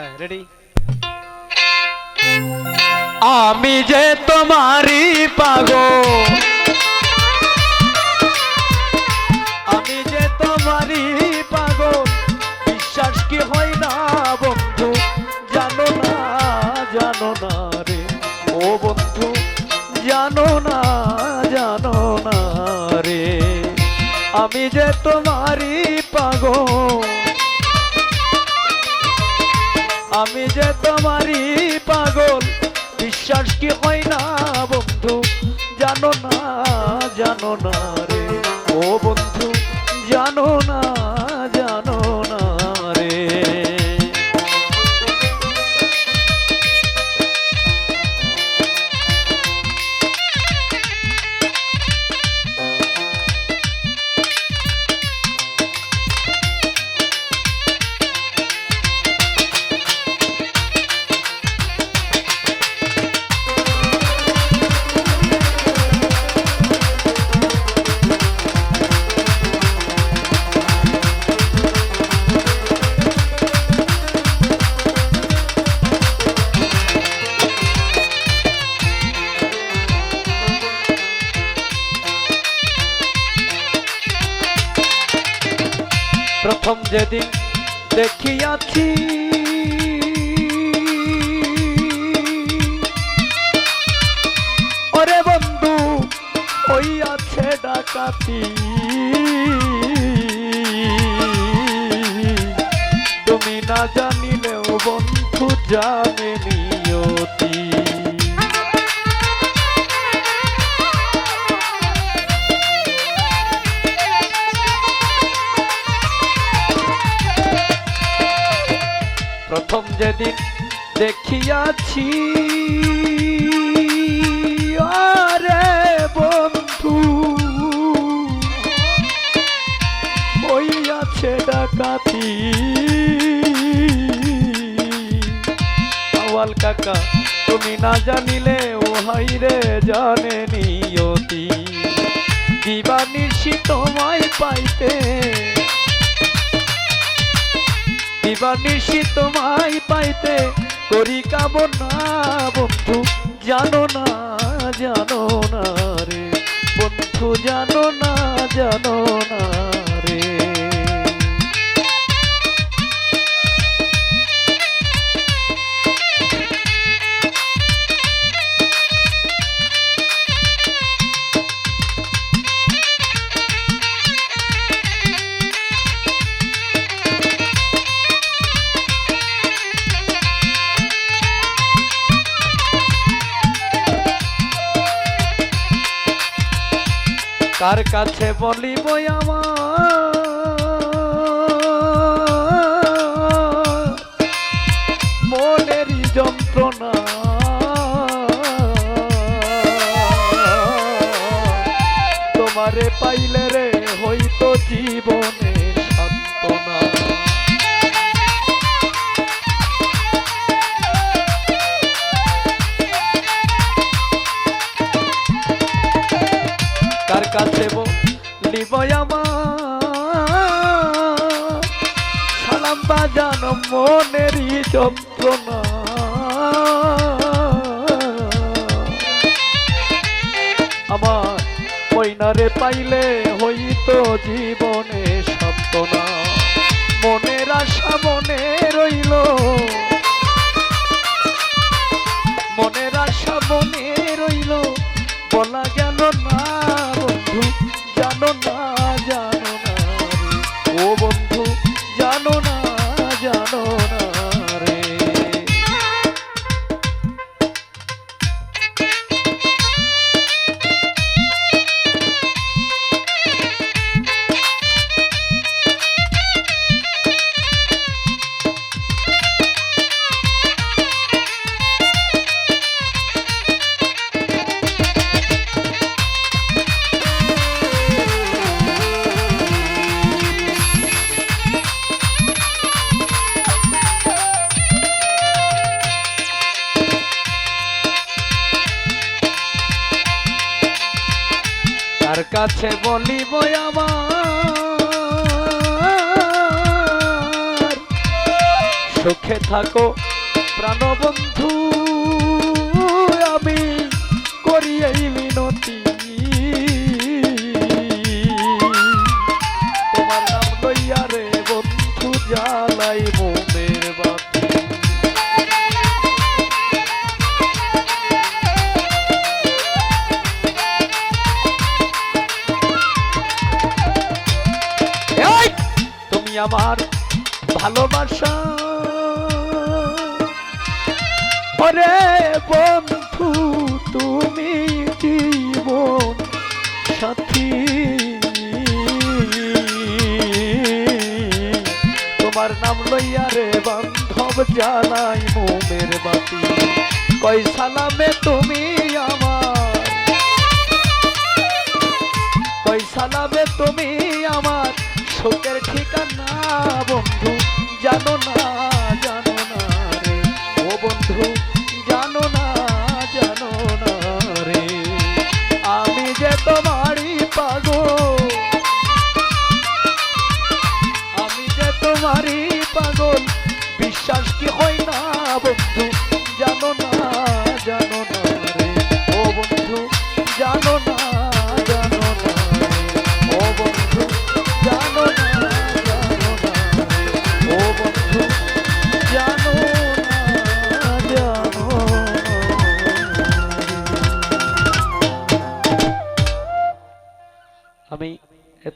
হ্যাঁ রেডি আমি যে তোমারি পাগো আমি যে তোমারি পাগল। বিশ্বাস কি হয় না, বন্ধু? জানো না জানো না রে। ও বন্ধু, জানো না জানো না রে। আমি যে তোমারি পাগল। আমি যে তোমারই পাগল, বিশ্বাস কি হয় না বন্ধু? জানো না জানো না রে। ও বন্ধু, জানো না প্রথম যেদিন দেখিয়াছি ওরে বন্ধু ওই আছে ডাকাতি। তুমি না জানিলেও বন্ধু জানে প্রথম যেদিন দেখিয়াছি, আরে বন্ধু ওই আছে ডাকাতি। আওয়াল কাকা, তুমি না জানিলে ও হাইরে জানে নিয়তি দিবানিশি তোমায় পাইতে দিবানিশি তোমায় পাইতে করি কামনা, বন্ধু। জানো না জানো না রে। বন্ধু, জানো না জানো না। কার কাছে বলিব আমার? মনেরই যন্ত্রণা। তোমারে পাইলে রে হইতো জীবনে মনেরই যন্ত্রণা। আমার কইনারে পাইলে হইতো জীবনে। কাছে বলিব আমার। সুখে থাকো প্রাণবন্ধু, আমি করি এই মিনতি। তোমার নাম লইয়া রে বন্ধু জ্বালাই আমার ভালোবাসা। ওরে বন্ধু, তুমি জীবন সাথী। তোমার নাম লইয়া রে বান্ধব, জানাই মোমের বাতি। কই সালামে তুমি আমার problem.